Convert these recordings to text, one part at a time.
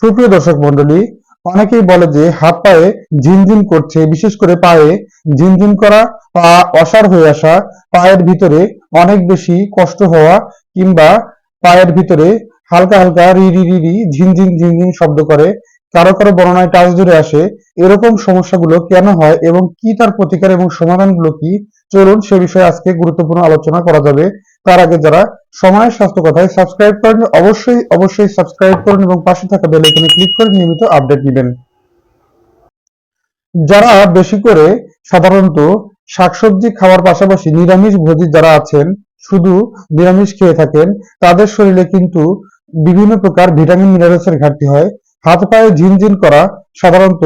সুপ্রিয় দর্শক মন্ডলী অনেকেই বলে যে হাত পায়ে ঝিনঝিন করছে, বিশেষ করে পায়ে ঝিনঝিন করা, পা অসাড় হয়ে আসা, পায়ের ভিতরে অনেক বেশি কষ্ট হওয়া কিংবা পায়ের ভিতরে হালকা হালকা রি রি ঝিনঝিন ঝিনঝিন শব্দ করে, কারও কারও বর্ণনায় টাচ ধরে আসে, এরকম সমস্যাগুলো কেন হয় এবং কি তার প্রতিকার এবং সমাধানগুলো কি? চলুন সে বিষয়ে আজকে গুরুত্বপূর্ণ আলোচনা করা যাবে। তার আগে যারা সময়ের স্বাস্থ্য কথায় সাবস্ক্রাইব করেন, অবশ্যই অবশ্যই সাবস্ক্রাইব করুন এবং পাশে থাকা বেল আইকনে ক্লিক করে নিয়মিত আপডেট নেবেন। যারা বেশি করে সাধারণত শাকসবজি খাওয়ার পাশাপাশি নিরামিষ ভোজী যারা আছেন, শুধু নিরামিষ খেয়ে থাকেন, তাদের শরীরে কিন্তু বিভিন্ন প্রকার ভিটামিন মিনারেলসের ঘাটতি হয়। হাত পায়ে ঝিনঝিন করা সাধারণত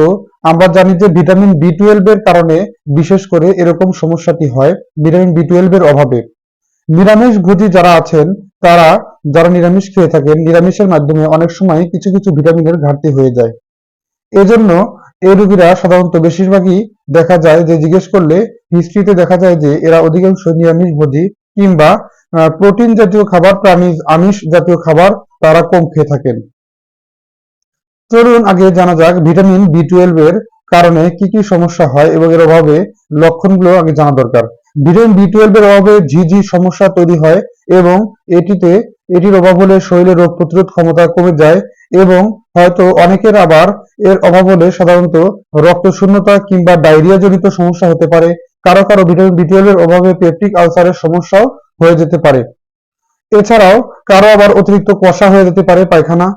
আমরা জানি যে ভিটামিন বি টুয়েলভ এর কারণে বিশেষ করে এরকম সমস্যাটি হয় ভিটামিন বি টুয়েলভ এর অভাবে। নিরামিষ ভোজী যারা আছেন, তারা, যারা নিরামিষ খেয়ে থাকেন, নিরামিষের মাধ্যমে অনেক সময় কিছু কিছু ভিটামিনের ঘাটতি হয়ে যায়। এজন্য এই রোগীরা সাধারণত বেশিরভাগই দেখা যায় যে, জিজ্ঞেস করলে হিস্ট্রিতে দেখা যায় যে, এরা অধিকাংশ নিরামিষ ভোজী কিংবা প্রোটিন জাতীয় খাবার প্রাণী আমিষ জাতীয় খাবার তারা কম খেয়ে থাকেন। চলুন আগে জানা যাক ভিটামিন বি টুয়েলভ এর কারণে কি কি সমস্যা হয় এবং এর অভাবে লক্ষণগুলো আগে জানা দরকার। ভিটামিন বি টুয়েলভ এর অভাবে ঝিঝি সমস্যা তৈরি হয় এবং এটিতে, এটির অভাব হলে শরীরে রোগ প্রতিরোধ ক্ষমতা কমে যায় এবং হয়তো অনেকের আবার এর অভাব হলে সাধারণত রক্ত শূন্যতা কিংবা ডায়রিয়া জনিত সমস্যা হতে পারে। কারও কারও ভিটামিন বি টুয়েলভ এর অভাবে পেপটিক আলসারের সমস্যাও হয়ে যেতে পারে। এছাড়াও কারও আবার অতিরিক্ত কষা হয়ে যেতে পারে পায়খানা,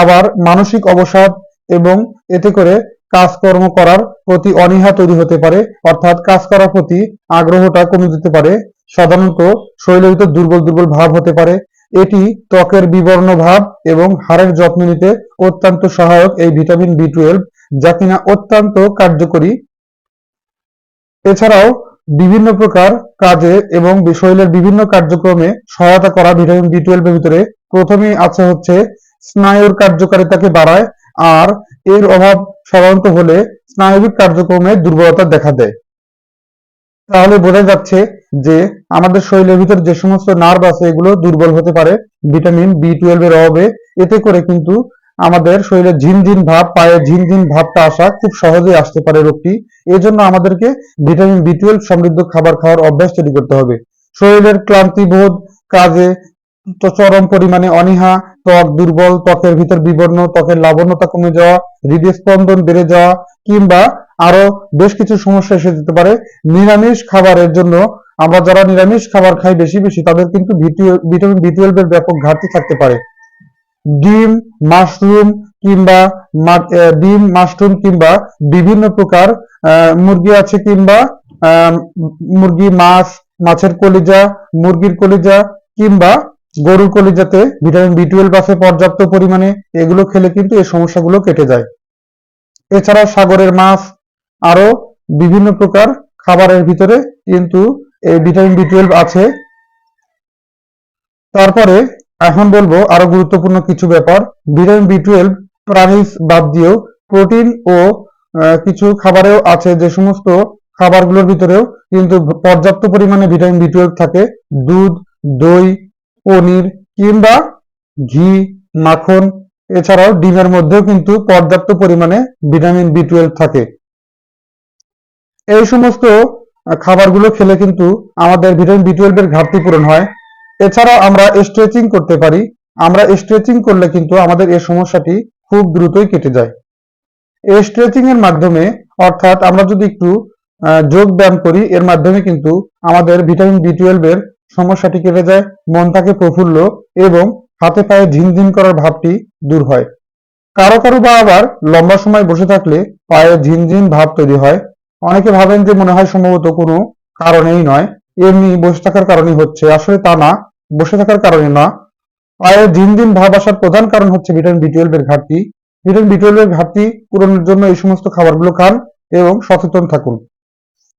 আবার মানসিক অবসাদ এবং এতে করে কাজকর্ম করার প্রতি অনীহা তৈরি হতে পারে, অর্থাৎ কাজ করার প্রতি আগ্রহটা কমে যেতে পারে, সাধারণত শরীরের দুর্বল দুর্বল ভাব হতে পারে। এটি ত্বকের বিবর্ণ ভাব এবং হাড়ের যত্ন নিতে অত্যন্ত সহায়ক এই ভিটামিন বি টুয়েলভ যা কিনা অত্যন্ত কার্যকরী। এছাড়াও বিভিন্ন প্রকার কাজে এবং শরীরের বিভিন্ন কার্যক্রমে সহায়তা করা ভিটামিন বি টুয়েলভ এর ভিতরে প্রথমেই আছে হচ্ছে স্নায়ুর কার্যকারিতাকে বাড়ায়, আর এর অভাব সাধারণত হলে স্নায়বিক কার্যক্রমে দুর্বলতা দেখা দেয়। তাহলে বোঝা যাচ্ছে যে আমাদের শরীরের ভিতর যে সমস্ত নার্ভ আছে, এগুলো দুর্বল হতে পারে। ভিটামিন বি টুয়েলভ এর অভাবে। এতে করে কিন্তু আমাদের শরীরে ঝিনঝিন ভাব, পায়ে ঝিনঝিন ভাবটা আসা খুব সহজেই আসতে পারে রোগটি। এই জন্য আমাদেরকে ভিটামিন বি টুয়েলভ সমৃদ্ধ খাবার খাওয়ার অভ্যাস তৈরি করতে হবে। শরীরের ক্লান্তি বোধ কাজে চরম পরিমাণে অনীহা, ত্বক দুর্বল, ত্বকের ভিতর বিবর্ণ, ত্বকের লাবণ্যতা কমে যাওয়া হৃদস্পন্দন বেড়ে যাওয়া, কিংবা আরও বেশ কিছু সমস্যা এসে যেতে পারে। নিরামিষ খাবারের জন্য আমরা যারা নিরামিষ খাবার খাই বেশি বেশি, তাদের কিন্তু ভিটামিন বি টুয়েলভ এর ব্যাপক ঘাটতি থাকতে পারে। ডিম, মাশরুম কিংবা ডিম, মাশরুম কিংবা বিভিন্ন প্রকার মুরগি আছে কিংবা মুরগি, মাছ, মাছের কলিজা, মুরগির কলিজা কিংবা গরুর কলিজাতে ভিটামিন বি টুয়েলভ আছে পর্যাপ্ত পরিমাণে, এগুলো খেলে কিন্তু এই সমস্যাগুলো কেটে যায়। এছাড়া সাগরের মাছ আরও বিভিন্ন প্রকার খাবারের ভিতরে কিন্তু এই ভিটামিন বি টুয়েলভ আছে। তারপরে এখন বলব আরও গুরুত্বপূর্ণ কিছু ব্যাপার। ভিটামিন বি টুয়েলভ প্রাণীজ বাদ দিয়েও প্রোটিন ও কিছু খাবারেও আছে যে সমস্ত খাবারগুলোর ভিতরেও কিন্তু পর্যাপ্ত পরিমাণে ভিটামিন বি টুয়েলভ থাকে। দুধ, দই পনির কিংবা ঘি, মাখন, এছাড়াও ডিমের মধ্যেও কিন্তু পর্যাপ্ত পরিমাণে ভিটামিন বি টুয়েলভ থাকে। এই সমস্ত খাবারগুলো খেলে কিন্তু আমাদের ভিটামিন বি টুয়েলভ এর ঘাটতি পূরণ হয়। এছাড়াও আমরা স্ট্রেচিং করতে পারি। আমরা স্ট্রেচিং করলে কিন্তু আমাদের এই সমস্যাটি খুব দ্রুতই কেটে যায়। এই স্ট্রেচিং এর মাধ্যমে, অর্থাৎ আমরা যদি একটু যোগ ব্যায়াম করি, এর মাধ্যমে কিন্তু আমাদের ভিটামিন বি টুয়েলভ এর সমস্যাটি কেটে যায়, মন থাকে প্রফুল্ল এবং হাতে পায়ে ঝিনঝিন করার ভাবটি দূর হয়। কারও কারও বা আবার লম্বা সময় বসে থাকলে পায়ে ঝিনঝিন ভাব তৈরি হয়। অনেকে ভাবেন যে মনে হয় সম্ভবত কোনো কারণেই নয়। এমনি বসে থাকার কারণে হচ্ছে। আসলে তা না, বসে থাকার কারণে না। পায়ে দিন ভাব আসার প্রধান কারণ হচ্ছে ভিটামিন বি এর ঘাটতি। ভিটামিন বি এর ঘাটতি পূরণের জন্য এই সমস্ত খাবারগুলো খান এবং সচেতন থাকুন।